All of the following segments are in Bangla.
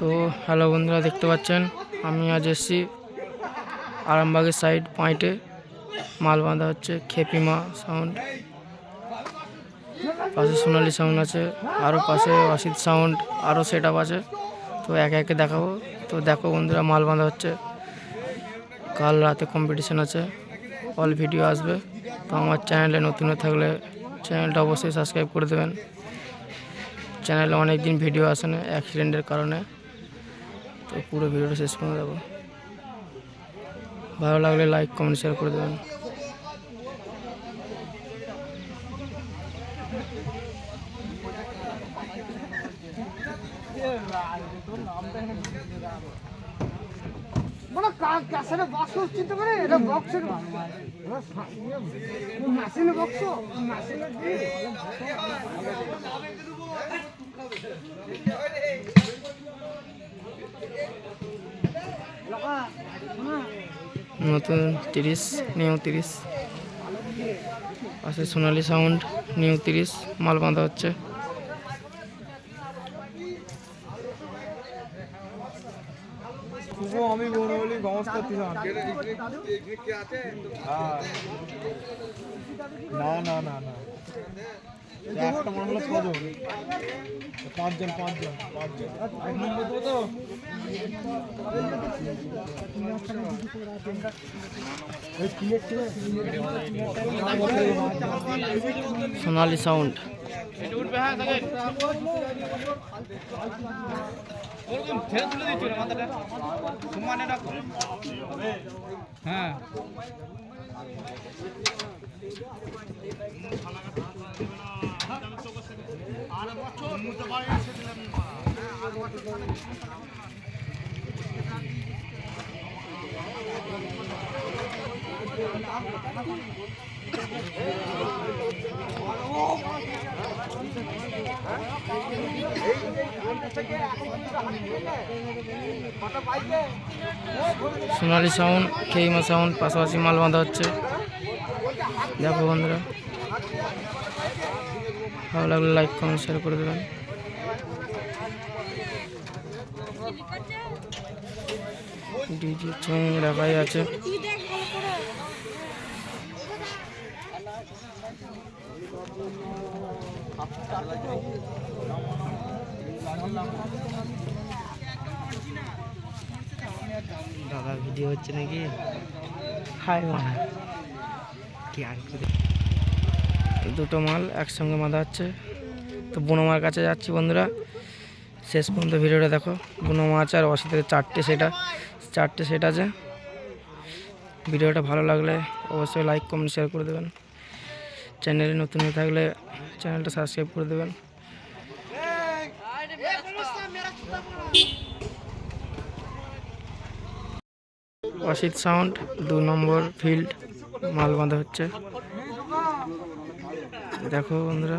তো হ্যালো বন্ধুরা, দেখতে পাচ্ছেন, আমি আজ এসেছি আরামবাগের সাইড পয়েন্টে মাল বাঁধা হচ্ছে খেপিমা সাউন্ড পাশে সোনালি সাউন্ড আছে আরও পাশে অসিত সাউন্ড আরও সেট আছে। তো একে একে দেখাবো। তো দেখো বন্ধুরা, মাল বাঁধা হচ্ছে। কাল রাতে কম্পিটিশন আছে অল ভিডিও আসবে। তো আমার চ্যানেলে নতুন থাকলে চ্যানেলটা অবশ্যই সাবস্ক্রাইব করে দেবেন। চ্যানেলে অনেক দিন ভিডিও আসে না অ্যাক্সিডেন্টের কারণে। তো পুরো ভিডিওটা শেষ করে দেবো। ভালো লাগলে লাইক কমেন্ট শেয়ার করে দেবেন। মানে ক্যাসেটে বক্স চিন্তা এটা বক্সের মেশিনে বক্স মেশিনে নতুন তিরিশ নিউ তিরিশ। পাশে সোনালি সাউন্ড নিউ তিরিশ মাল বাঁধা হচ্ছে। আমি গমস্তার না না না না। একটা মনে হলো ছজন পাঁচজন পাঁচজন পাঁচজন। এক নম্বর দেবো তো সোনালি সাউন্ড। হ্যাঁ। সোনালি সাউন্ড খেইমা সাউন্ড পাশাপাশি মাল বাঁধা হচ্ছে। দেখো বন্ধুরা। ভালো লাগলে লাইক কমেন্ট শেয়ার করে দেবেন। ডিজে চং রাখাই আছে। দাদা ভিডিও হচ্ছে নাকি? হাই কি আর দুটো মাল একসঙ্গে বাঁধা হচ্ছে। তো বুনোমার কাছে যাচ্ছি বন্ধুরা। শেষ পর্যন্ত ভিডিওটা দেখো। বুনোমা আছে আর অসিতের চারটে সেটা। চারটে সেট আছে। ভিডিওটা ভালো লাগলে অবশ্যই লাইক কমেন্ট শেয়ার করে দেবেন। চ্যানেলে নতুন হয়ে থাকলে চ্যানেলটা সাবস্ক্রাইব করে দেবেন। অসিত সাউন্ড, দু নম্বর ফিল্ড মাল বাঁধা হচ্ছে। দেখো বন্ধুরা।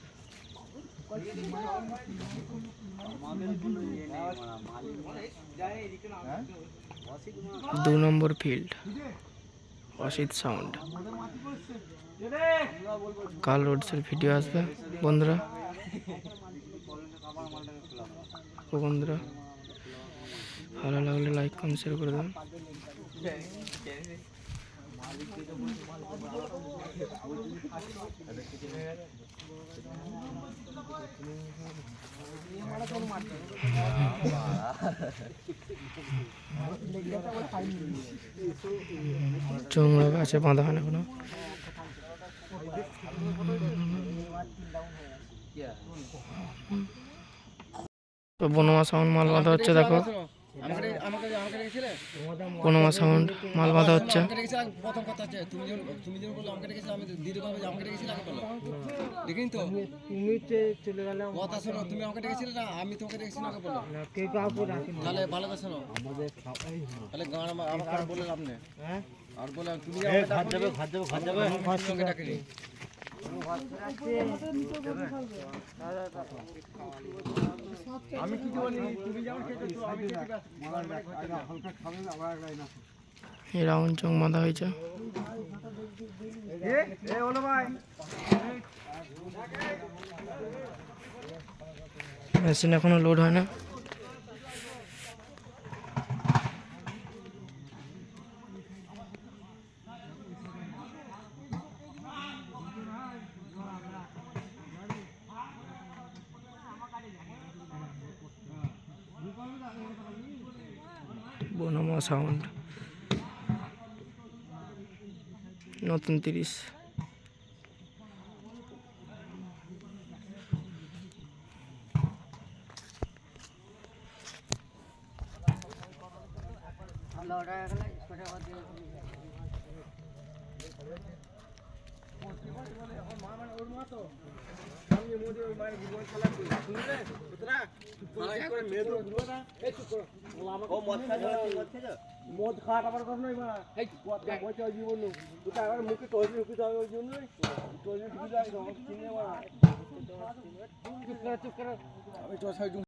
দু নম্বর ফিল্ড অসিত সাউন্ড কাল রোডসের ভিডিও আসবে, বন্ধুরা। ও বন্ধুরা, ভালো লাগলে লাইক কমেন্ট শেয়ার করে দেবেন। চুংড়ো গাছে বাঁধা হয় না কোনো? তো বনমা সাউন্ড মাল বাঁধা হচ্ছে দেখো। বনমা সাউন্ড মাল বাঁধা হচ্ছে। প্রথম কথা হচ্ছে তুমি তুমি আমাকে আমি আমাকে রেখেছিলে আগে বলো। দেখিনি তো। তুমি চলে গেলে কথা শোনো তুমি আমাকে রেখেছিলে না আমি তোমাকে না বলো। কে কাউকে রাখি তাহলে ভালো কথা শোনো। তাহলে গান আমাকে আর বলে হ্যাঁ? আর বলে তুমি যাবে যাবে যাবে। ঘর সঙ্গে ডাকিনি। আমি কি বলি তুমি যেমন খেতে আমি হালকা খাবেন আবার এই রাউন্ড চং বাঁধা হয়েছে। মেশিন এখনও লোড হয় না। বনমা সাউন্ড। নতুন তিরিশ। মদ খাওয়া আবার কথা নয় মা এই কথা বলছে ওই জীবন তুই আবার মুখে টয়লেট ঢুকে যাবে ওই জন্য টয়লেট ঢুকে যাবে চিনে মা চুপ করে চুপ করে আমি তো